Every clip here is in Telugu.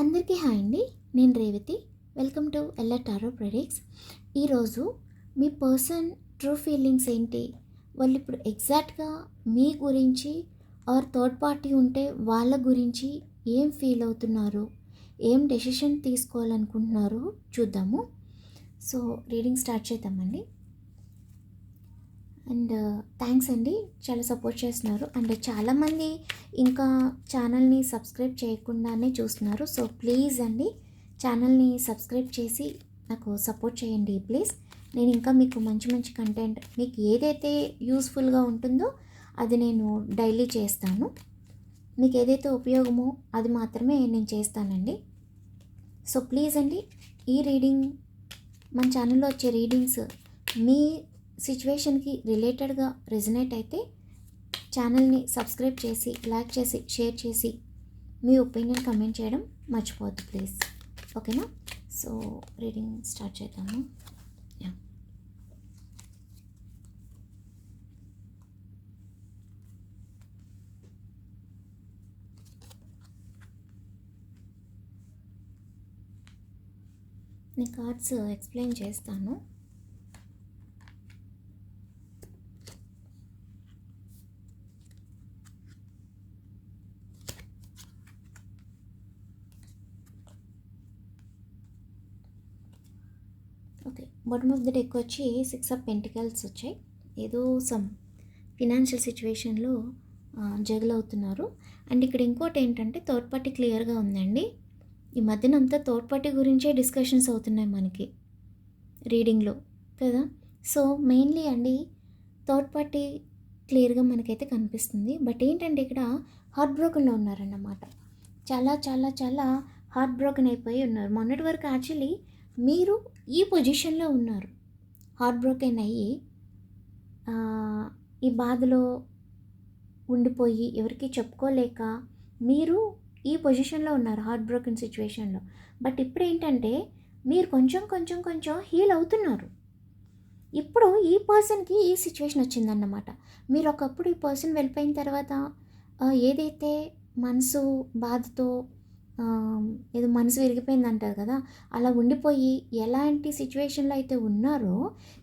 అందరికీ హాయ్ అండి. నేను Revathi. Welcome to LR tarot predicts ఈరోజు మీ పర్సన్ ట్రూ ఫీలింగ్స్ ఏంటి? వాళ్ళు ఇప్పుడు ఎగ్జాక్ట్గా మీ గురించి ఆర్ థర్డ్ పార్టీ ఉంటే వాళ్ళ గురించి ఏం ఫీల్ అవుతున్నారు? ఏం డెసిషన్ తీసుకోవాలనుకుంటున్నారు? చూద్దాము. సో రీడింగ్ స్టార్ట్ చేద్దామండి. అండ్ uh, థ్యాంక్స్ అండి. చాలా సపోర్ట్ చేస్తున్నారు. అండ్ చాలామంది ఇంకా ఛానల్ని సబ్స్క్రైబ్ చేయకుండానే చూస్తున్నారు. సో ప్లీజ్ అండి ఛానల్ని సబ్స్క్రైబ్ చేసి నాకు సపోర్ట్ చేయండి ప్లీజ్ నేను ఇంకా మీకు మంచి మంచి కంటెంట్ మీకు ఏదైతే యూస్ఫుల్గా ఉంటుందో అది నేను డైలీ చేస్తాను. మీకు ఏదైతే ఉపయోగమో అది మాత్రమే నేను చేస్తానండి. సో ప్లీజ్ అండి ఈ రీడింగ్ మన ఛానల్లో వచ్చే రీడింగ్స్ మీ సిచ్యువేషన్కి రిలేటెడ్గా రెజినేట్ అయితే ఛానల్ని సబ్స్క్రైబ్ చేసి లైక్ చేసి షేర్ చేసి మీ ఒపీనియన్ కమెంట్ చేయడం మర్చిపోవద్దు ప్లీజ్. ఓకేనా? సో రీడింగ్ స్టార్ట్ చేద్దాము. యా. నేను కార్డ్స్ ఎక్స్ప్లెయిన్ చేస్తాను. Okay bottom of the deck వచ్చి సిక్స్ ఆఫ్ పెంటికల్స్ వచ్చాయి. ఏదో సమ్ ఫినాన్షియల్ సిచ్యువేషన్లో జగల్ అవుతున్నారు. అండ్ ఇక్కడ ఇంకోటి ఏంటంటే థర్డ్ పార్టీ క్లియర్గా ఉందండి. ఈ మధ్యన అంతా థర్డ్ పార్టీ గురించే డిస్కషన్స్ అవుతున్నాయి మనకి రీడింగ్లో కదా? సో మెయిన్లీ అండి థర్డ్ పార్టీ క్లియర్గా మనకైతే కనిపిస్తుంది. బట్ ఏంటంటే ఇక్కడ హార్ట్ బ్రోకన్లో ఉన్నారన్నమాట. చాలా చాలా చాలా హార్ట్ బ్రోకన్ అయిపోయి ఉన్నారు. మొన్నటి వరకు యాక్చువల్లీ మీరు ఈ పొజిషన్లో ఉన్నారు. హార్ట్ బ్రోకెన్ అయ్యి ఈ బాధలో ఉండిపోయి ఎవరికి చెప్పుకోలేక మీరు ఈ పొజిషన్లో ఉన్నారు హార్ట్ బ్రోకెన్ సిచ్యువేషన్లో బట్ ఇప్పుడు ఏంటంటే మీరు కొంచెం కొంచెం కొంచెం హీల్ అవుతున్నారు. ఇప్పుడు ఈ పర్సన్కి ఈ సిచ్యువేషన్ వచ్చిందన్నమాట. మీరు ఒకప్పుడు ఈ పర్సన్ వెళ్ళిపోయిన తర్వాత ఏదైతే మనసు బాధతో ఏదో మనసు విరిగిపోయింది అంటారు కదా? అలా ఉండిపోయి ఎలాంటి సిచ్యువేషన్లో అయితే ఉన్నారో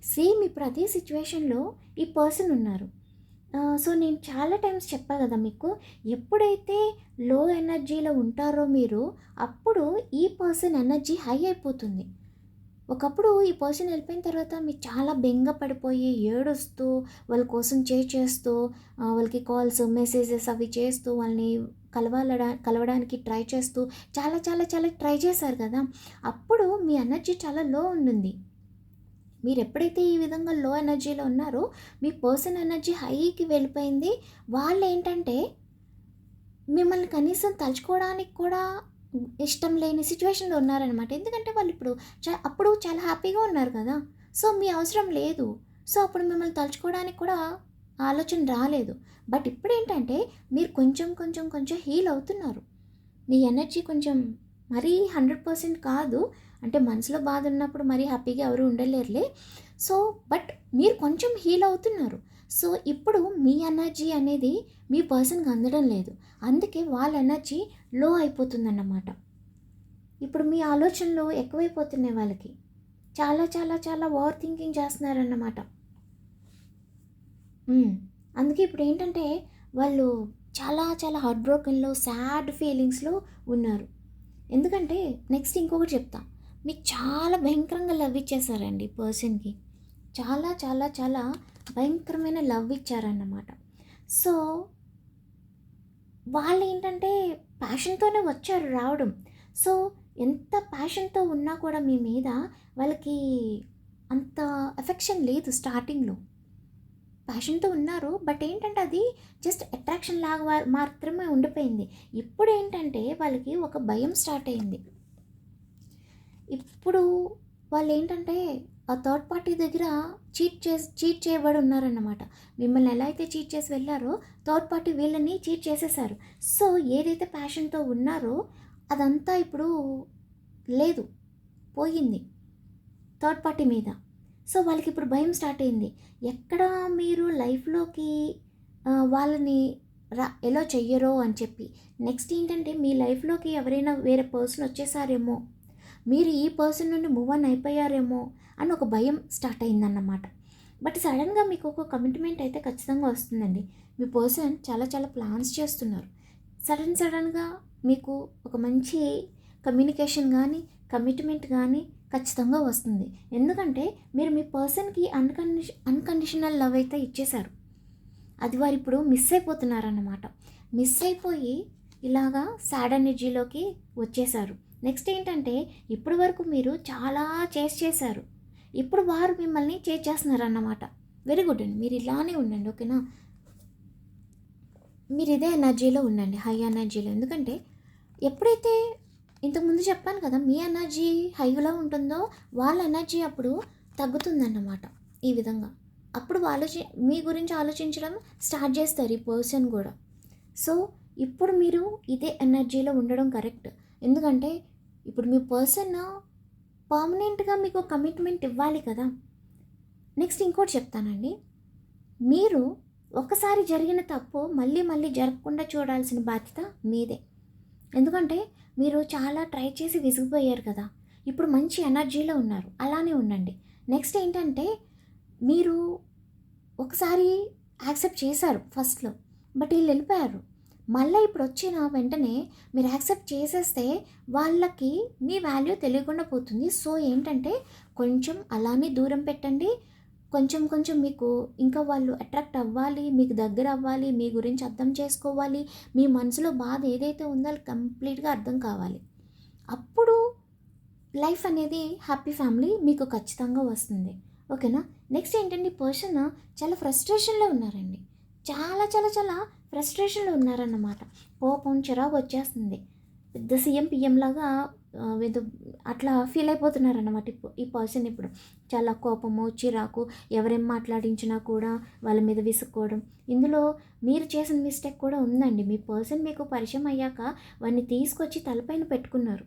సేమ్ ఇప్పుడు అదే సిచ్యువేషన్లో ఈ పర్సన్ ఉన్నారు. సో నేను చాలా టైమ్స్ చెప్పా కదా మీకు ఎప్పుడైతే లో ఎనర్జీలో ఉంటారో మీరు అప్పుడు ఈ పర్సన్ ఎనర్జీ హై అయిపోతుంది. ఒకప్పుడు ఈ పర్సన్ వెళ్ళిపోయిన తర్వాత మీరు చాలా బెంగ పడిపోయి ఏడుస్తూ వాళ్ళ కోసం చే చేస్తూ వాళ్ళకి కాల్స్ మెసేజెస్ అవి చేస్తూ వాళ్ళని కలవాలడా కలవడానికి ట్రై చేస్తూ చాలా చాలా చాలా ట్రై చేశారు కదా. అప్పుడు మీ ఎనర్జీ చాలా లో ఉంటుంది మీరు ఎప్పుడైతే ఈ విధంగా లో ఎనర్జీలో ఉన్నారో మీ పర్సన్ ఎనర్జీ హైకి వెళ్ళిపోయింది. వాళ్ళు ఏంటంటే మిమ్మల్ని కనీసం తలుచుకోవడానికి కూడా ఇష్టం లేని సిచ్యువేషన్లో ఉన్నారనమాట ఎందుకంటే వాళ్ళు ఇప్పుడు చా అప్పుడు చాలా హ్యాపీగా ఉన్నారు కదా. సో మీ అవసరం లేదు. సో అప్పుడు మిమ్మల్ని తలుచుకోవడానికి కూడా ఆలోచన రాలేదు. బట్ ఇప్పుడు ఏంటంటే మీరు కొంచెం కొంచెం కొంచెం హీల్ అవుతున్నారు. మీ ఎనర్జీ కొంచెం మరీ హండ్రెడ్ పర్సెంట్ కాదు. అంటే మనసులో బాధ ఉన్నప్పుడు మరీ హ్యాపీగా ఎవరు ఉండలేరులే. సో బట్ మీరు కొంచెం హీల్ అవుతున్నారు. సో ఇప్పుడు మీ ఎనర్జీ అనేది మీ పర్సన్కి అందడం లేదు. అందుకే వాళ్ళ ఎనర్జీ లో అయిపోతుందన్నమాట. ఇప్పుడు మీ ఆలోచనలు ఎక్కువైపోతున్నాయి వాళ్ళకి. చాలా చాలా చాలా ఓవర్ థింకింగ్ చేస్తున్నారన్నమాట. అందుకే ఇప్పుడు ఏంటంటే వాళ్ళు చాలా చాలా హార్ట్ బ్రోకెన్లో సాడ్ ఫీలింగ్స్లో ఉన్నారు. ఎందుకంటే నెక్స్ట్ ఇంకొకటి చెప్తా. మీకు చాలా భయంకరంగా లవ్ ఇచ్చేసారండి పర్సన్కి చాలా చాలా చాలా భయంకరమైన లవ్ ఇచ్చారన్నమాట. సో వాళ్ళు ఏంటంటే ప్యాషన్తోనే వచ్చారు రావడం. సో ఎంత ప్యాషన్తో ఉన్నా కూడా మీ మీద వాళ్ళకి అంత ఎఫెక్షన్ లేదు స్టార్టింగ్లో ప్యాషన్తో ఉన్నారు బట్ ఏంటంటే అది జస్ట్ అట్రాక్షన్ లాగా మాత్రమే ఉండిపోయింది. ఇప్పుడు ఏంటంటే వాళ్ళకి ఒక భయం స్టార్ట్ అయింది. ఇప్పుడు వాళ్ళు ఏంటంటే ఆ థర్డ్ పార్టీ దగ్గర చీట్ చేసి చీట్ చేయబడి ఉన్నారన్నమాట. మిమ్మల్ని ఎలా అయితే చీట్ చేసి వెళ్ళారో థర్డ్ పార్టీ వీళ్ళని చీట్ చేసేసారు. సో ఏదైతే ప్యాషన్తో ఉన్నారో అదంతా ఇప్పుడు లేదు. పోయింది. థర్డ్ పార్టీ మీద. సో వాళ్ళకి ఇప్పుడు భయం స్టార్ట్ అయింది. ఎక్కడ మీరు లైఫ్లోకి వాళ్ళని రా ఎలా చెయ్యరో అని చెప్పి. నెక్స్ట్ ఏంటంటే మీ లైఫ్లోకి ఎవరైనా వేరే పర్సన్ వచ్చేసారేమో మీరు ఈ పర్సన్ నుండి మూవ్ ఆన్ అయిపోయారేమో అని ఒక భయం స్టార్ట్ అయిందన్నమాట. బట్ సడన్గా మీకు ఒక కమిట్మెంట్ అయితే ఖచ్చితంగా వస్తుందండి. మీ పర్సన్ చాలా చాలా ప్లాన్స్ చేస్తున్నారు. సడన్ సడన్గా మీకు ఒక మంచి కమ్యూనికేషన్ కానీ కమిట్మెంట్ కానీ ఖచ్చితంగా వస్తుంది. ఎందుకంటే మీరు మీ పర్సన్కి అన్కండి అన్కండిషనల్ లవ్ అయితే ఇచ్చేశారు. అది వారు ఇప్పుడు మిస్ అయిపోతున్నారన్నమాట. మిస్ అయిపోయి ఇలాగా సాడ్ ఎనర్జీలోకి వచ్చేసారు నెక్స్ట్ ఏంటంటే ఇప్పటి వరకు మీరు చాలా చేసి చేశారు. ఇప్పుడు వారు మిమ్మల్ని చేసేస్తున్నారు అన్నమాట వెరీ గుడ్ అండి. మీరు ఇలానే ఉండండి ఓకేనా? మీరు ఇదే ఎనర్జీలో ఉండండి హై ఎనర్జీలో. ఎందుకంటే ఎప్పుడైతే ఇంతకుముందు చెప్పాను కదా మీ ఎనర్జీ హైలో ఉంటుందో వాళ్ళ ఎనర్జీ అప్పుడు తగ్గుతుందన్నమాట ఈ విధంగా. అప్పుడు ఆలోచి మీ గురించి ఆలోచించడం స్టార్ట్ చేస్తారు ఈ పర్సన్ కూడా. సో ఇప్పుడు మీరు ఇదే ఎనర్జీలో ఉండడం కరెక్ట్. ఎందుకంటే ఇప్పుడు మీ పర్సన్ పర్మనెంట్గా మీకు కమిట్మెంట్ ఇవ్వాలి కదా. నెక్స్ట్ ఇంకోటి చెప్తానండి. మీరు ఒకసారి జరిగిన తప్పు మళ్ళీ మళ్ళీ జరగకుండా చూడాల్సిన బాధ్యత మీదే. ఎందుకంటే మీరు చాలా ట్రై చేసి విసిగిపోయారు కదా. ఇప్పుడు మంచి ఎనర్జీలో ఉన్నారు. అలానే ఉండండి. నెక్స్ట్ ఏంటంటే మీరు ఒకసారి యాక్సెప్ట్ చేశారు ఫస్ట్లో బట్ వీళ్ళు వెళ్ళిపోయారు. మళ్ళీ ఇప్పుడు వచ్చిన వెంటనే మీరు యాక్సెప్ట్ చేసేస్తే వాళ్ళకి మీ వాల్యూ తెలియకుండా పోతుంది. సో ఏంటంటే కొంచెం అలానే దూరం పెట్టండి. కొంచెం కొంచెం మీకు ఇంకా వాళ్ళు అట్రాక్ట్ అవ్వాలి మీకు దగ్గర అవ్వాలి మీ గురించి అర్థం చేసుకోవాలి మీ మనసులో బాధ ఏదైతే ఉందో అది కంప్లీట్గా అర్థం కావాలి. అప్పుడు లైఫ్ అనేది హ్యాపీ ఫ్యామిలీ మీకు ఖచ్చితంగా వస్తుంది. ఓకేనా? నెక్స్ట్ ఏంటంటే పర్సన్ చాలా ఫ్రస్ట్రేషన్లో ఉన్నారండి. చాలా చాలా చాలా ఫ్రస్ట్రేషన్లో ఉన్నారన్నమాట. కోపం చిరాకు వచ్చేస్తుంది. పెద్ద సీఎం పిఎం లాగా ఏదో అట్లా ఫీల్ అయిపోతున్నారన్నమాట ఇప్పుడు ఈ పర్సన్ ఇప్పుడు. చాలా కోపము చిరాకు ఎవరేం మాట్లాడించినా కూడా వాళ్ళ మీద విసుక్కోవడం. ఇందులో మీరు చేసిన మిస్టేక్ కూడా ఉందండి. మీ పర్సన్ మీకు పరిచయం అయ్యాక వాడిని తీసుకొచ్చి తలపైన పెట్టుకున్నారు.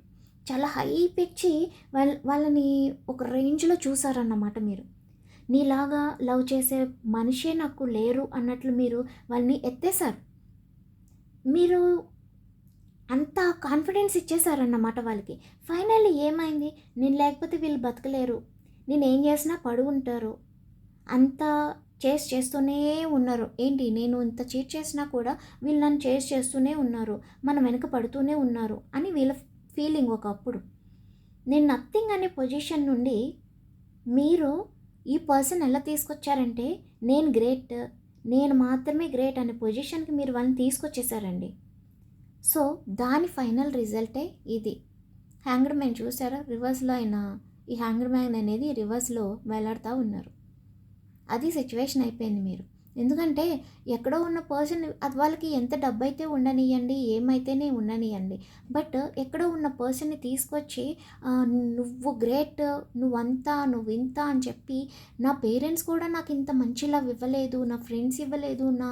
చాలా హై పెచ్చి వాళ్ళ వాళ్ళని ఒక రేంజ్లో చూసారన్నమాట మీరు. నీలాగా లవ్ చేసే మనిషే నాకు లేరు అన్నట్లు మీరు వాళ్ళని ఎత్తేసారు మీరు అంత కాన్ఫిడెన్స్ ఇచ్చేశారన్నమాట వాళ్ళకి. ఫైనల్లీ ఏమైంది? నేను లేకపోతే వీళ్ళు బతకలేరు. నేను ఏం చేసినా పడు ఉంటారు. అంత చేసి చేస్తూనే ఉన్నారు. ఏంటి? నేను ఇంత చీట్ చేసినా కూడా వీళ్ళు నన్ను చేసి చేస్తూనే ఉన్నారు. మనం వెనక పడుతూనే ఉన్నారు అని వీళ్ళ ఫీలింగ్ ఒకప్పుడు. నేను నథింగ్ అనే పొజిషన్ నుండి మీరు ఈ పర్సన్ ఎలా తీసుకొచ్చారంటే నేను గ్రేట్ నేను మాత్రమే గ్రేట్ అనే పొజిషన్కి మీరు వాళ్ళని తీసుకొచ్చేసారండి. సో దాని ఫైనల్ రిజల్టే ఇది. హ్యాంగర్ మ్యాన్ చూసారా? రివర్స్లో అయిన ఈ హ్యాంగర్ మ్యాన్ అనేది రివర్స్లో వేలాడుతూ ఉన్నారు. అది సిచ్యువేషన్ అయిపోయింది మీరు. ఎందుకంటే ఎక్కడో ఉన్న పర్సన్ అది వాళ్ళకి ఎంత డబ్బు అయితే ఉండనియండి ఏమైతేనే ఉండనియండి బట్ ఎక్కడో ఉన్న పర్సన్ని తీసుకొచ్చి నువ్వు గ్రేట్ నువ్వంతా నువ్వు ఇంత అని చెప్పి నా పేరెంట్స్ కూడా నాకు ఇంత మంచి లవ్ ఇవ్వలేదు నా ఫ్రెండ్స్ ఇవ్వలేదు నా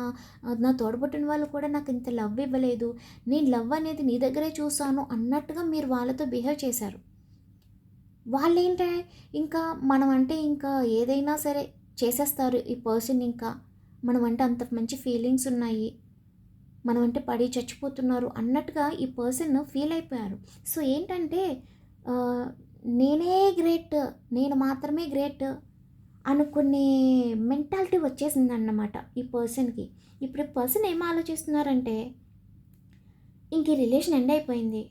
నా తోడబుట్టిన వాళ్ళు కూడా నాకు ఇంత లవ్ ఇవ్వలేదు నేను లవ్ అనేది నీ దగ్గరే చూసాను అన్నట్టుగా మీరు వాళ్ళతో బిహేవ్ చేశారు. వాళ్ళేంటే ఇంకా మనం అంటే ఇంకా ఏదైనా సరే చేసేస్తారు ఈ పర్సన్ ఇంకా. మనం అంటే అంత మంచి ఫీలింగ్స్ ఉన్నాయి. మనం అంటే పడి చచ్చిపోతున్నారు అన్నట్టుగా ఈ పర్సన్ ఫీల్ అయిపోయారు. సో ఏంటంటే నేనే గ్రేట్ నేను మాత్రమే గ్రేట్ అనుకునే మెంటాలిటీ వచ్చేసింది అన్నమాట ఈ పర్సన్కి ఇప్పుడు పర్సన్ ఏం ఆలోచిస్తున్నారంటే ఇంక ఈ రిలేషన్ ఎండ్ అయిపోయింది.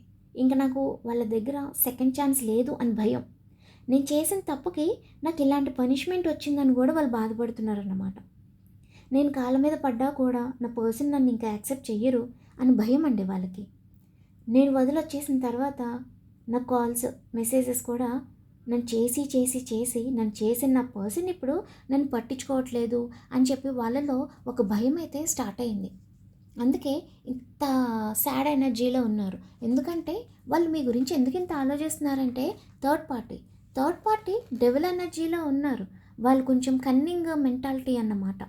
ఇంక నాకు వాళ్ళ దగ్గర సెకండ్ ఛాన్స్ లేదు అని భయం. నేను చేసిన తప్పుకి నాకు ఇలాంటి పనిష్మెంట్ వచ్చిందని కూడా వాళ్ళు బాధపడుతున్నారన్నమాట. నేను కాళ్ళ మీద పడ్డా కూడా నా పర్సన్ నన్ను ఇంకా యాక్సెప్ట్ చెయ్యరు అని భయం అండి వాళ్ళకి. నేను వదిలొచ్చేసిన తర్వాత నా కాల్స్ మెసేజెస్ కూడా నన్ను చేసి చేసి చేసి నన్ను చేసిన నా పర్సన్ ఇప్పుడు నన్ను పట్టించుకోవట్లేదు అని చెప్పి వాళ్ళలో ఒక భయం అయితే స్టార్ట్ అయింది. అందుకే ఇంత సాడ్ ఎనర్జీలో ఉన్నారు. ఎందుకంటే వాళ్ళు మీ గురించి ఎందుకు ఇంత ఆలోచిస్తున్నారంటే third party. Third party devil ఎనర్జీలో ఉన్నారు. వాళ్ళు కొంచెం కన్నింగ్ మెంటాలిటీ అన్నమాట.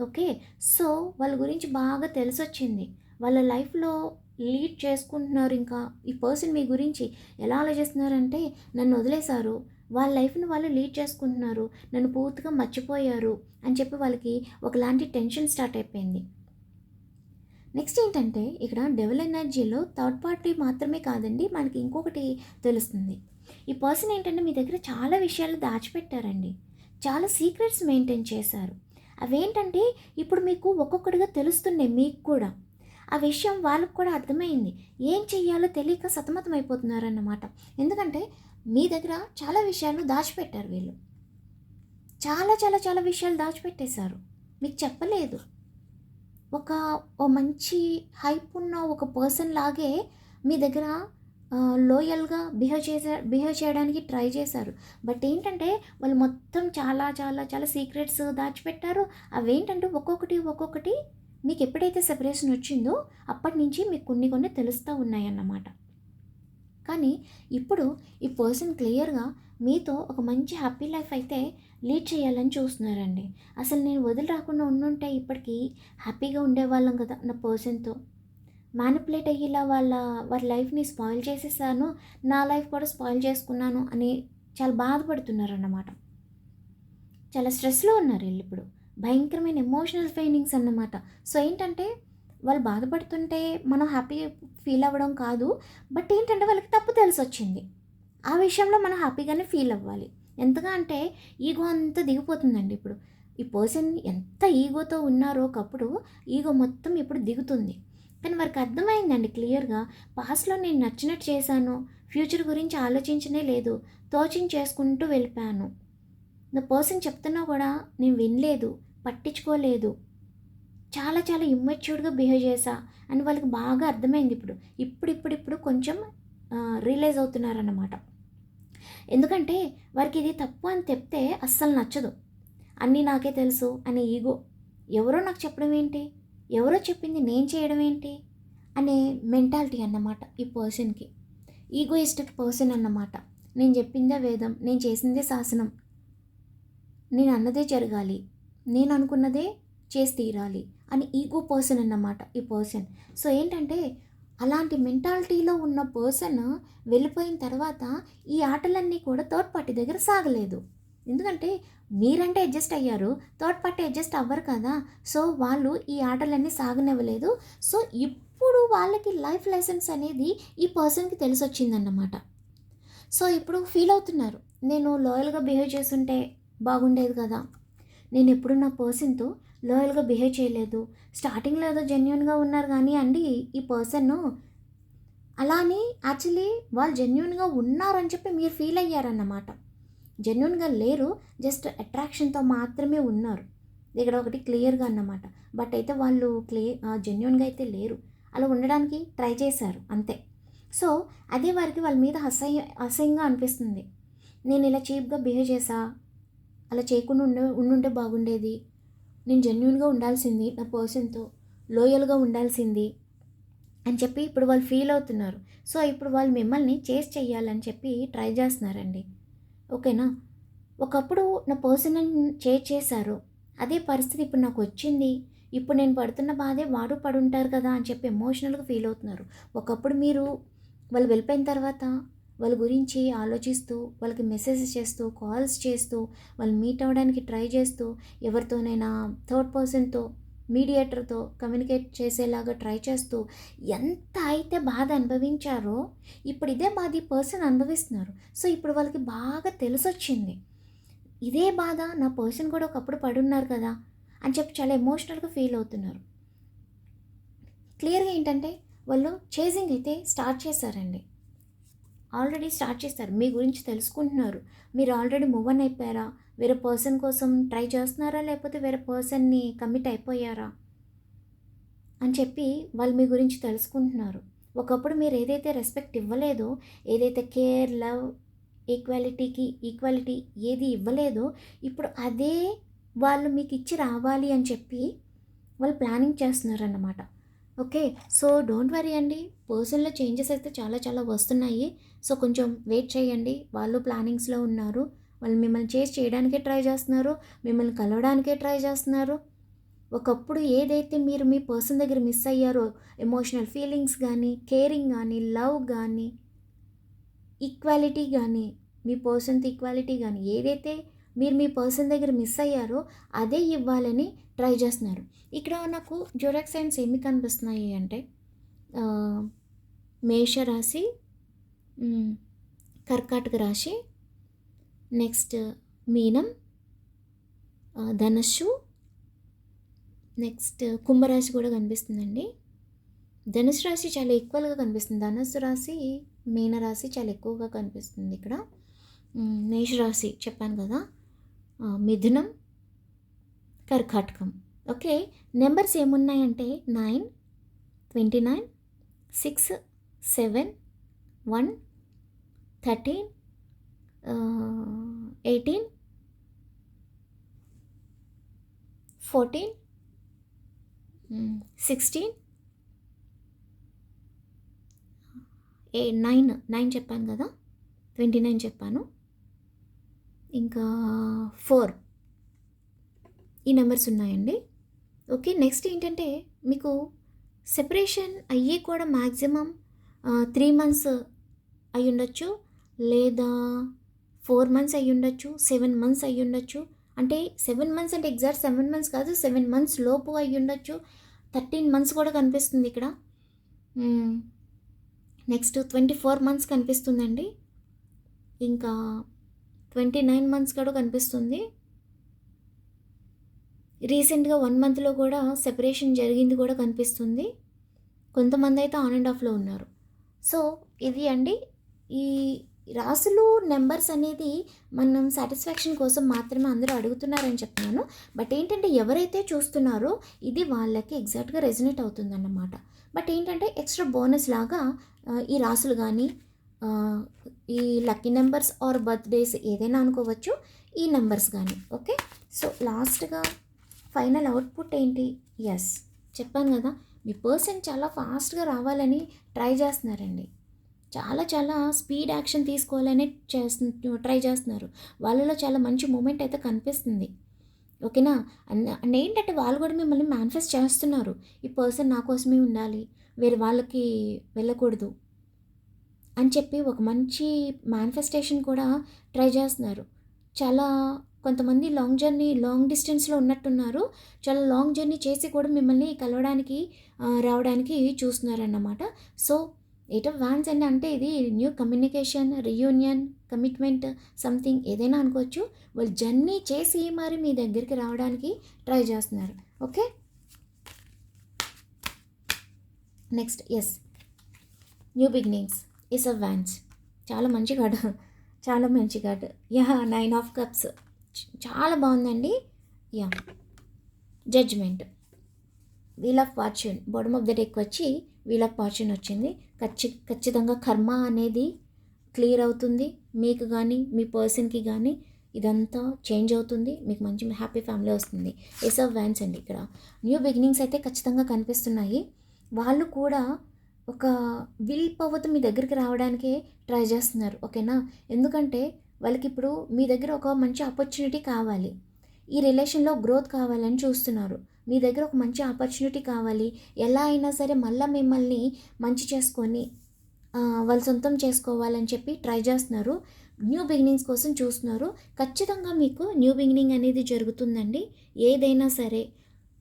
ఓకే? సో వాళ్ళ గురించి బాగా తెలిసొచ్చింది. వాళ్ళ లైఫ్లో లీడ్ చేసుకుంటున్నారు ఇంకా ఈ పర్సన్ మీ గురించి ఎలా ఆలోచిస్తున్నారంటే నన్ను వదిలేశారు. వాళ్ళ లైఫ్ని వాళ్ళు లీడ్ చేసుకుంటున్నారు. నన్ను పూర్తిగా మర్చిపోయారు అని చెప్పి వాళ్ళకి ఒకలాంటి టెన్షన్ స్టార్ట్ అయిపోయింది. నెక్స్ట్ ఏంటంటే ఇక్కడ డెవల్ ఎనర్జీలో థర్డ్ పార్టీ మాత్రమే కాదండి మనకి ఇంకొకటి తెలుస్తుంది. ఈ పర్సన్ ఏంటంటే మీ దగ్గర చాలా విషయాలు దాచిపెట్టారండి. చాలా సీక్రెట్స్ మెయింటైన్ చేశారు. అవేంటంటే ఇప్పుడు మీకు ఒక్కొక్కటిగా తెలుస్తున్నాయి మీకు కూడా. ఆ విషయం వాళ్ళకు కూడా అర్థమైంది. ఏం చెయ్యాలో తెలియక సతమతమైపోతున్నారన్నమాట. ఎందుకంటే మీ దగ్గర చాలా విషయాలు దాచిపెట్టారు వీళ్ళు. చాలా చాలా చాలా విషయాలు దాచిపెట్టేశారు. మీకు చెప్పలేదు. ఒక ఓ మంచి హైప్ ఉన్న ఒక పర్సన్ లాగే మీ దగ్గర లోయల్గా బిహేవ్ చేసే బిహేవ్ చేయడానికి ట్రై చేశారు. బట్ ఏంటంటే వాళ్ళు మొత్తం చాలా చాలా చాలా సీక్రెట్స్ దాచిపెట్టారు. అవేంటంటే ఒక్కొక్కటి ఒక్కొక్కటి మీకు ఎప్పుడైతే సెపరేషన్ వచ్చిందో అప్పటి నుంచి మీకు కొన్ని కొన్ని తెలుస్తూ ఉన్నాయన్నమాట. కానీ ఇప్పుడు ఈ పర్సన్ క్లియర్గా మీతో ఒక మంచి హ్యాపీ లైఫ్ అయితే లీడ్ చేయాలని చూస్తున్నారండి. అసలు నేను వదిలి రాకుండా ఉండుంటే ఇప్పటికీ హ్యాపీగా ఉండేవాళ్ళం కదా నా పర్సన్తో మ్యానిపులేట్ అయ్యేలా వాళ్ళ వాళ్ళ లైఫ్ని స్పాయిల్ చేసేసాను. నా లైఫ్ కూడా స్పాయిల్ చేసుకున్నాను అని చాలా బాధపడుతున్నారు అన్నమాట చాలా స్ట్రెస్లో ఉన్నారు వీళ్ళు ఇప్పుడు. భయంకరమైన ఎమోషనల్ ఫీలింగ్స్ అన్నమాట. సో ఏంటంటే వాళ్ళు బాధపడుతుంటే మనం హ్యాపీ ఫీల్ అవ్వడం కాదు. బట్ ఏంటంటే వాళ్ళకి తప్పు తెలిసి వచ్చింది. ఆ విషయంలో మనం హ్యాపీగానే ఫీల్ అవ్వాలి. ఎంతగా అంటే ఈగో అంతా దిగిపోతుందండి ఇప్పుడు. ఈ పర్సన్ ఎంత ఈగోతో ఉన్నారో ఒకప్పుడు ఈగో మొత్తం ఇప్పుడు దిగుతుంది. కానీ వారికి అర్థమైందండి క్లియర్గా. పాస్ట్లో నేను నచ్చినట్టు చేశాను. ఫ్యూచర్ గురించి ఆలోచించనే లేదు. తోచింగ్ చేసుకుంటూ వెళ్ళిపోయాను. నా పర్సన్ చెప్తున్నా కూడా నేను వినలేదు పట్టించుకోలేదు. చాలా చాలా ఇమ్మెచ్యూర్డ్గా బిహేవ్ చేశా అని వాళ్ళకి బాగా అర్థమైంది ఇప్పుడు. ఇప్పుడు ఇప్పుడు ఇప్పుడు కొంచెం రియలైజ్ అవుతున్నారన్నమాట. ఎందుకంటే వారికి ఇది తప్పు అని చెప్తే అస్సలు నచ్చదు. అన్నీ నాకే తెలుసు అనే ఈగో. ఎవరో నాకు చెప్పడం ఏంటి? ఎవరో చెప్పింది నేను చేయడం ఏంటి? అనే మెంటాలిటీ అన్నమాట ఈ పర్సన్కి. ఈగోయిస్టిక్ పర్సన్ అన్నమాట. నేను చెప్పిందే వేదం నేను చేసిందే శాసనం. నేను అన్నదే జరగాలి. నేను అనుకున్నదే చేసి తీరాలి అని ఈగో పర్సన్ అన్నమాట ఈ పర్సన్. సో ఏంటంటే అలాంటి మెంటాలిటీలో ఉన్న పర్సన్ వెళ్ళిపోయిన తర్వాత ఈ ఆటలన్నీ కూడా థర్డ్ పార్టీ దగ్గర సాగలేదు. ఎందుకంటే మీరంటే అడ్జస్ట్ అయ్యారు థర్డ్ పార్టీ అడ్జస్ట్ అవ్వరు కదా. సో వాళ్ళు ఈ ఆటలన్నీ సాగనివ్వలేదు. సో ఇప్పుడు వాళ్ళకి లైఫ్ లైసెన్స్ అనేది ఈ పర్సన్కి తెలిసి వచ్చిందన్నమాట సో ఇప్పుడు ఫీల్ అవుతున్నారు. నేను లాయల్గా బిహేవ్ చేస్తుంటే బాగుండేది కదా. నేను ఎప్పుడు నా పర్సన్తో లాయల్గా బిహేవ్ చేయలేదు. స్టార్టింగ్లో ఏదో జెన్యున్గా ఉన్నారు కానీ అండి ఈ పర్సన్ అలా అని యాక్చువల్లీ వాళ్ళు జెన్యున్గా ఉన్నారని చెప్పి మీరు ఫీల్ అయ్యారన్నమాట. జెన్యున్గా లేరు జస్ట్ అట్రాక్షన్తో మాత్రమే ఉన్నారు. ఇక్కడ ఒకటి క్లియర్గా అన్నమాట. బట్ అయితే వాళ్ళు క్లియర్ జెన్యున్గా అయితే లేరు. అలా ఉండడానికి ట్రై చేశారు అంతే. సో అదే వారికి వాళ్ళ మీద అసహ్య అసహ్యంగా అనిపిస్తుంది. నేను ఇలా చీప్గా బిహేవ్ చేసా అలా చేయకుండా ఉండే ఉండుంటే బాగుండేది? నేను జెన్యున్గా ఉండాల్సింది నా పర్సన్తో లోయల్గా ఉండాల్సింది? అని చెప్పి ఇప్పుడు వాళ్ళు ఫీల్ అవుతున్నారు. సో ఇప్పుడు వాళ్ళు మిమ్మల్ని చేస్ చెయ్యాలని చెప్పి ట్రై చేస్తున్నారండి. ఓకేనా? ఒకప్పుడు నా పర్సన్ చేర్ చేశారు. అదే పరిస్థితి ఇప్పుడు నాకు వచ్చింది. ఇప్పుడు నేను పడుతున్న బాధే వాడు పడుంటారు కదా అని చెప్పి ఎమోషనల్గా ఫీల్ అవుతున్నారు. ఒకప్పుడు మీరు వాళ్ళు వెళ్ళిపోయిన తర్వాత వాళ్ళ గురించి ఆలోచిస్తూ వాళ్ళకి మెసేజ్ చేస్తూ కాల్స్ చేస్తూ వాళ్ళు మీట్ అవ్వడానికి ట్రై చేస్తూ ఎవరితోనైనా థర్డ్ పర్సన్తో మీడియేటర్తో కమ్యూనికేట్ చేసేలాగా ట్రై చేస్తూ ఎంత అయితే బాధ అనుభవించారో ఇప్పుడు ఇదే బాధ ఈ పర్సన్ అనుభవిస్తున్నారు. సో ఇప్పుడు వాళ్ళకి బాగా తెలిసొచ్చింది. ఇదే బాధ నా పర్సన్ కూడా ఒకప్పుడు పడున్నారు కదా అని చెప్పి చాలా ఎమోషనల్గా ఫీల్ అవుతున్నారు. క్లియర్గా ఏంటంటే వాళ్ళు చేసింగ్ అయితే స్టార్ట్ చేశారండి. ఆల్రెడీ స్టార్ట్ చేస్తారు. మీ గురించి తెలుసుకుంటున్నారు. మీరు ఆల్రెడీ మూవ్ అన్ అయిపోయారా? వేరే పర్సన్ కోసం ట్రై చేస్తున్నారా? లేకపోతే వేరే పర్సన్ని కమిట్ అయిపోయారా? అని చెప్పి వాళ్ళు మీ గురించి తెలుసుకుంటున్నారు. ఒకప్పుడు మీరు ఏదైతే రెస్పెక్ట్ ఇవ్వలేదో ఏదైతే కేర్ లవ్ ఈక్వాలిటీకి ఈక్వాలిటీ ఏది ఇవ్వలేదో ఇప్పుడు అదే వాళ్ళు మీకు ఇచ్చి రావాలి అని చెప్పి వాళ్ళు ప్లానింగ్ చేస్తున్నారన్నమాట. ఓకే. సో డోంట్ వరీ అండి. పర్సన్లో చేంజెస్ అయితే చాలా చాలా వస్తున్నాయి. సో కొంచెం వెయిట్ చేయండి. వాళ్ళు ప్లానింగ్స్లో ఉన్నారు. వాళ్ళు మిమ్మల్ని చేసి చేయడానికే ట్రై చేస్తున్నారు. మిమ్మల్ని కలవడానికే ట్రై చేస్తున్నారు. ఒకప్పుడు ఏదైతే మీరు మీ పర్సన్ దగ్గర మిస్ అయ్యారో ఎమోషనల్ ఫీలింగ్స్ కానీ కేరింగ్ కానీ లవ్ కానీ ఈక్వాలిటీ కానీ మీ పర్సన్తో ఈక్వాలిటీ కానీ ఏదైతే మీరు మీ పర్సన్ దగ్గర మిస్ అయ్యారో అదే ఇవ్వాలని ట్రై చేస్తున్నారు. ఇక్కడ నాకు జోరాక్ సైన్స్ ఏమి కనిపిస్తున్నాయి అంటే మేషరాశి కర్కాటక రాశి నెక్స్ట్ మీనం ధనస్సు నెక్స్ట్ కుంభరాశి కూడా కనిపిస్తుందండి. ధనుసు రాశి చాలా ఈక్వల్గా కనిపిస్తుంది. ధనుసు రాశి మీనరాశి చాలా ఎక్కువగా కనిపిస్తుంది ఇక్కడ. మేషరాశి చెప్పాను కదా. మిథునం కర్కాటకం. Okay numbers ఏమున్నాయంటే nine twenty nine six seven one thirteen eighteen fourteen sixteen ఏ నైన్ నైన్ చెప్పాను కదా ట్వంటీ నైన్ చెప్పాను. ఇంకా ఫోర్. ఈ నెంబర్స్ ఉన్నాయండి. ఓకే నెక్స్ట్ ఏంటంటే మీకు సెపరేషన్ అయ్యి కూడా మ్యాక్సిమం త్రీ మంత్స్ అయి ఉండొచ్చు లేదా ఫోర్ మంత్స్ అయి ఉండొచ్చు సెవెన్ మంత్స్ అయి ఉండొచ్చు అంటే సెవెన్ మంత్స్ అంటే ఎగ్జాక్ట్ సెవెన్ మంత్స్ కాదు సెవెన్ మంత్స్ లోపు అయి ఉండొచ్చు థర్టీన్ మంత్స్ కూడా కనిపిస్తుంది ఇక్కడ. నెక్స్ట్ ట్వంటీ ఫోర్ మంత్స్ కనిపిస్తుందండి. ఇంకా ట్వంటీ నైన్ మంత్స్ కూడా కనిపిస్తుంది. రీసెంట్గా వన్ మంత్లో కూడా సెపరేషన్ జరిగింది కూడా కనిపిస్తుంది. కొంతమంది అయితే ఆన్ అండ్ ఆఫ్లో ఉన్నారు. సో ఇది అండి ఈ రాసులు నెంబర్స్ అనేది మనం సాటిస్ఫాక్షన్ కోసం మాత్రమే అందరూ అడుగుతున్నారని చెప్తున్నాను. బట్ ఏంటంటే ఎవరైతే చూస్తున్నారో ఇది వాళ్ళకి ఎగ్జాక్ట్గా రెజనేట్ అవుతుందన్నమాట. బట్ ఏంటంటే ఎక్స్ట్రా బోనస్ లాగా ఈ రాసులు కానీ ఈ లక్కీ నెంబర్స్ ఆర్ బర్త్డేస్ ఏదైనా అనుకోవచ్చు ఈ నెంబర్స్ కానీ ఓకే? సో లాస్ట్గా ఫైనల్ అవుట్పుట్ ఏంటి? ఎస్ చెప్పాను కదా మీ పర్సన్ చాలా ఫాస్ట్గా రావాలని ట్రై చేస్తున్నారండి. చాలా చాలా స్పీడ్ యాక్షన్ తీసుకోవాలని చేస్తు ట్రై చేస్తున్నారు. వాళ్ళలో చాలా మంచి మూమెంట్ అయితే కనిపిస్తుంది. ఓకేనా? అండ్ ఏంటంటే వాళ్ళు కూడా మిమ్మల్ని మేనిఫెస్ట్ చేస్తున్నారు. ఈ పర్సన్ నా కోసమే ఉండాలి వేరే వాళ్ళకి వెళ్ళకూడదు. అని చెప్పి ఒక మంచి మేనిఫెస్టేషన్ కూడా ట్రై చేస్తున్నారు. చాలా కొంతమంది లాంగ్ జర్నీ లాంగ్ డిస్టెన్స్లో ఉన్నట్టున్నారు. చాలా లాంగ్ జర్నీ చేసి కూడా మిమ్మల్ని కలవడానికి రావడానికి చూస్తున్నారన్నమాట. సో ఎయిట్ ఆఫ్ వ్యాన్స్ అండి అంటే ఇది new communication reunion commitment something ఏదైనా అనుకోవచ్చు. వాళ్ళు జర్నీ చేసి మరి మీ దగ్గరికి రావడానికి ట్రై చేస్తున్నారు. Okay next ace new beginnings is a wands చాలా మంచి కార్డు చాలా మంచి card yeah nine of cups చాలా బాగుందండి. Yeah judgement wheel of fortune bottom of the deck వచ్చి వీల్ ఆఫ్ ఫార్చ్యూన్ వచ్చింది. ఖచ్చి ఖచ్చితంగా కర్మ అనేది క్లియర్ అవుతుంది. మీకు కానీ మీ పర్సన్కి కానీ ఇదంతా చేంజ్ అవుతుంది. మీకు మంచి హ్యాపీ ఫ్యామిలీ వస్తుంది. ఎస్ ఆఫ్ వ్యాన్స్ అండి ఇక్కడ. న్యూ బిగినింగ్స్ అయితే ఖచ్చితంగా కనిపిస్తున్నాయి. వాళ్ళు కూడా ఒక విల్ పవర్తో మీ దగ్గరికి రావడానికే ట్రై చేస్తున్నారు ఓకేనా ఎందుకంటే వాళ్ళకి ఇప్పుడు మీ దగ్గర ఒక మంచి ఆపర్చునిటీ కావాలి. ఈ రిలేషన్లో గ్రోత్ కావాలని చూస్తున్నారు. మీ దగ్గర ఒక మంచి ఆపర్చునిటీ కావాలి. ఎలా అయినా సరే మళ్ళీ మిమ్మల్ని మంచి చేసుకొని వాళ్ళు సొంతం చేసుకోవాలని చెప్పి ట్రై చేస్తున్నారు. న్యూ బిగినింగ్స్ కోసం చూస్తున్నారు. ఖచ్చితంగా మీకు న్యూ బిగినింగ్ అనేది జరుగుతుందండి ఏదైనా సరే.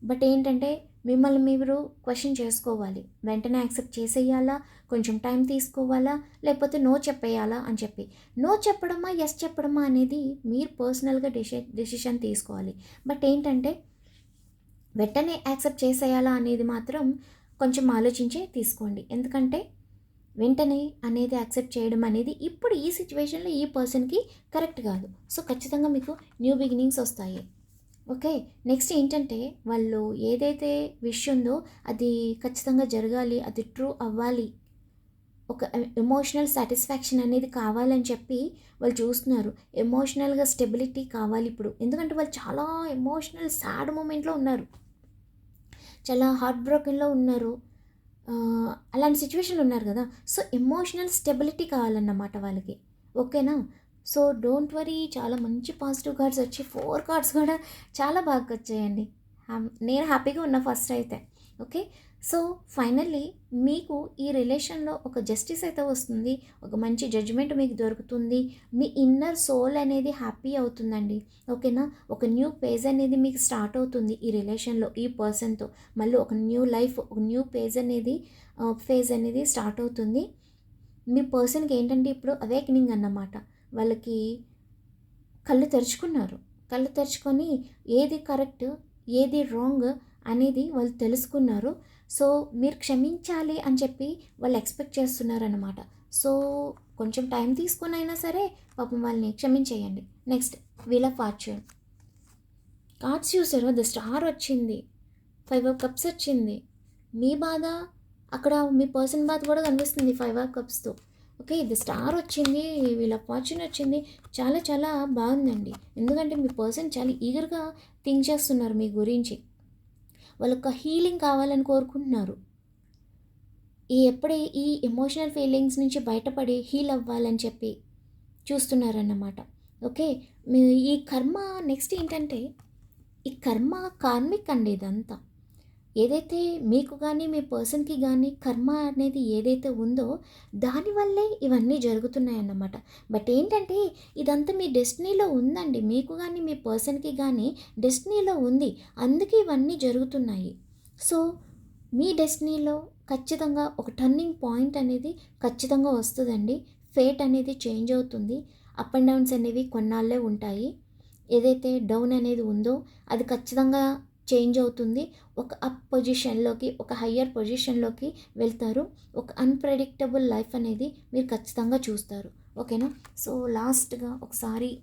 బట్ ఏంటంటే మిమ్మల్ని మీరు క్వశ్చన్ చేసుకోవాలి. వెంటనే యాక్సెప్ట్ చేసేయాలా? కొంచెం టైం తీసుకోవాలా? లేకపోతే నో చెప్పేయాలా అని చెప్పి. నో చెప్పడమా? ఎస్ చెప్పడమా అనేది మీరు పర్సనల్గా డిసి డెసిషన్ తీసుకోవాలి. బట్ ఏంటంటే వెంటనే యాక్సెప్ట్ చేసేయాలా అనేది మాత్రం కొంచెం ఆలోచించే తీసుకోండి. ఎందుకంటే వెంటనే అనేది యాక్సెప్ట్ చేయడం అనేది ఇప్పుడు ఈ సిచ్యువేషన్లో ఈ పర్సన్కి కరెక్ట్ కాదు. సో ఖచ్చితంగా మీకు న్యూ బిగినింగ్స్ వస్తాయి. ఓకే నెక్స్ట్ ఏంటంటే వాళ్ళు ఏదైతే విష్ ఉందో అది ఖచ్చితంగా జరగాలి అది ట్రూ అవ్వాలి. ఒక ఎమోషనల్ సాటిస్ఫాక్షన్ అనేది కావాలని చెప్పి వాళ్ళు చూస్తున్నారు. ఎమోషనల్గా స్టెబిలిటీ కావాలి ఇప్పుడు. ఎందుకంటే వాళ్ళు చాలా ఎమోషనల్ సాడ్ మూమెంట్లో ఉన్నారు. చాలా హార్ట్ బ్రోకెన్లో ఉన్నారు. అలాంటి సిచ్యువేషన్లు ఉన్నారు కదా. సో ఎమోషనల్ స్టెబిలిటీ కావాలన్నమాట వాళ్ళకి. ఓకేనా? సో డోంట్ వరీ చాలా మంచి పాజిటివ్ కార్డ్స్ వచ్చి ఫోర్ కార్డ్స్ కూడా చాలా బాగా వచ్చాయండి నేను హ్యాపీగా ఉన్నా ఫస్ట్ అయితే ఓకే? సో ఫైనల్లీ మీకు ఈ రిలేషన్లో ఒక జస్టిస్ అయితే వస్తుంది ఒక మంచి జడ్జిమెంట్ మీకు దొరుకుతుంది మీ ఇన్నర్ సోల్ అనేది హ్యాపీ అవుతుందండి ఓకేనా? ఒక న్యూ పేజ్ అనేది మీకు స్టార్ట్ అవుతుంది ఈ రిలేషన్లో ఈ పర్సన్తో మళ్ళీ ఒక న్యూ లైఫ్ ఒక న్యూ పేజ్ అనేది ఫేజ్ అనేది స్టార్ట్ అవుతుంది. మీ పర్సన్కి ఏంటంటే ఇప్పుడు అవేకనింగ్ అన్నమాట వాళ్ళకి కళ్ళు తెరుచుకున్నారు. కళ్ళు తెరుచుకొని ఏది కరెక్ట్ ఏది రాంగ్ అనేది వాళ్ళు తెలుసుకున్నారు. సో మీరు క్షమించాలి అని చెప్పి వాళ్ళు ఎక్స్పెక్ట్ చేస్తున్నారనమాట సో కొంచెం టైం తీసుకుని అయినా సరే పాపం వాళ్ళని క్షమించేయండి. Next wheel of fortune cards చూసారు? ద స్టార్ వచ్చింది. ఫైవ్ ఆఫ్ కప్స్ వచ్చింది. మీ బాధ అక్కడ మీ పర్సన్ బాధ కూడా కనిపిస్తుంది ఫైవ్ ఆఫ్ కప్స్తో. ఓకే ఇది స్టార్ వచ్చింది వీళ్ళ ఫార్చ్యూన్ వచ్చింది చాలా చాలా బాగుందండి. ఎందుకంటే మీ పర్సన్ చాలా ఈగర్గా థింక్ చేస్తున్నారు మీ గురించి. వాళ్ళొక్క హీలింగ్ కావాలని కోరుకుంటున్నారు. ఈ ఎప్పుడే ఈ ఎమోషనల్ ఫీలింగ్స్ నుంచి బయటపడి హీల్ అవ్వాలని చెప్పి చూస్తున్నారన్నమాట. ఓకే మీ ఈ కర్మ నెక్స్ట్ ఏంటంటే ఈ కర్మ కార్మిక్ అండి ఇదంతా. ఏదైతే మీకు కానీ మీ పర్సన్కి కానీ కర్మ అనేది ఏదైతే ఉందో దానివల్లే ఇవన్నీ జరుగుతున్నాయన్నమాట. బట్ ఏంటంటే ఇదంతా మీ డెస్టినీలో ఉందండి. మీకు కానీ మీ పర్సన్కి కానీ డెస్టినీలో ఉంది. అందుకే ఇవన్నీ జరుగుతున్నాయి. సో మీ డెస్టినీలో ఖచ్చితంగా ఒక టర్నింగ్ పాయింట్ అనేది ఖచ్చితంగా వస్తుందండి. ఫేట్ అనేది చేంజ్ అవుతుంది. అప్ అండ్ డౌన్స్ అనేవి కొన్నాళ్ళే ఉంటాయి. ఏదైతే డౌన్ అనేది ఉందో అది ఖచ్చితంగా చేంజ్ అవుతుంది. ఒక అప్ పొజిషన్లోకి ఒక హయ్యర్ పొజిషన్లోకి వెళ్తారు. ఒక అన్ప్రెడిక్టబుల్ లైఫ్ అనేది మీరు ఖచ్చితంగా చూస్తారు. ఓకేనా? సో లాస్ట్గా ఒకసారి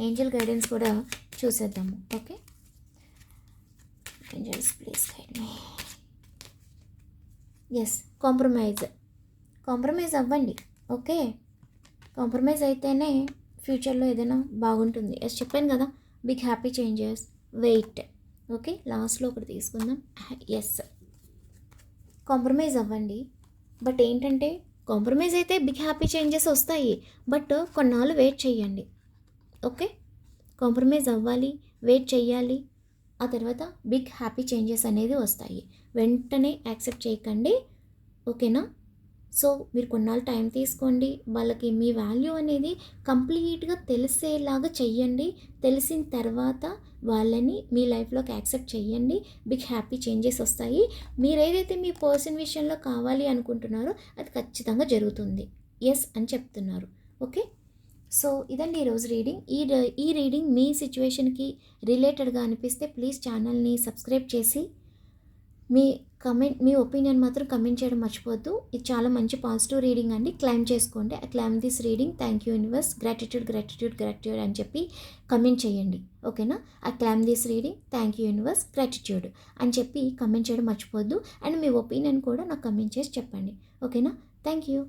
ఏంజల్ గైడెన్స్ కూడా చూసేద్దాము. Okay? Angels please guide me. Yes compromise compromise అవ్వండి. ఓకే? కాంప్రమైజ్ అయితేనే ఫ్యూచర్లో ఏదైనా బాగుంటుంది. ఎస్ చెప్పాను కదా. Big happy changes wait okay లాస్ట్లో ఒకటి తీసుకుందాం. Ah, ఎస్ కాంప్రమైజ్ అవ్వండి. బట్ ఏంటంటే కాంప్రమైజ్ అయితే బిగ్ హ్యాపీ చేంజెస్ వస్తాయి. బట్ కొన్నాళ్ళు వెయిట్ చేయండి. ఓకే? కాంప్రమైజ్ అవ్వాలి వెయిట్ చేయాలి. ఆ తర్వాత బిగ్ హ్యాపీ చేంజెస్ అనేది వస్తాయి. వెంటనే యాక్సెప్ట్ చేయకండి. ఓకేనా? సో మీరు కొన్నాళ్ళు టైం తీసుకోండి. వాళ్ళకి మీ వాల్యూ అనేది కంప్లీట్గా తెలిసేలాగా చెయ్యండి. తెలిసిన తర్వాత వాళ్ళని మీ లైఫ్లోకి యాక్సెప్ట్ చేయండి బిగ్ హ్యాపీ చేంజెస్ వస్తాయి. మీరు ఏదైతే మీ పర్సన్ విషయంలో కావాలి అనుకుంటున్నారో అది ఖచ్చితంగా జరుగుతుంది. ఎస్ అని చెప్తున్నారు. ఓకే? సో ఇదండి ఈరోజు రీడింగ్. ఈ ఈ రీడింగ్ మీ సిచ్యువేషన్కి రిలేటెడ్గా అనిపిస్తే ప్లీజ్ ఛానల్ని సబ్స్క్రైబ్ చేసి మీ కమెంట్ మీ ఒపీనియన్ మాత్రం కమెంట్ చేయడం మర్చిపోద్దు ఇది చాలా మంచి పాజిటివ్ రీడింగ్ అండి. క్లైమ్ చేసుకోండి. I claim this reading. Thank you universe. Gratitude gratitude gratitude అని చెప్పి కమెంట్ చేయండి. ఓకేనా? I claim this reading. Thank you universe. Gratitude అని చెప్పి కమెంట్ చేయడం మర్చిపోద్దు అండ్ మీ ఒపీనియన్ కూడా నాకు కమెంట్ చేసి చెప్పండి. ఓకేనా? Thank you.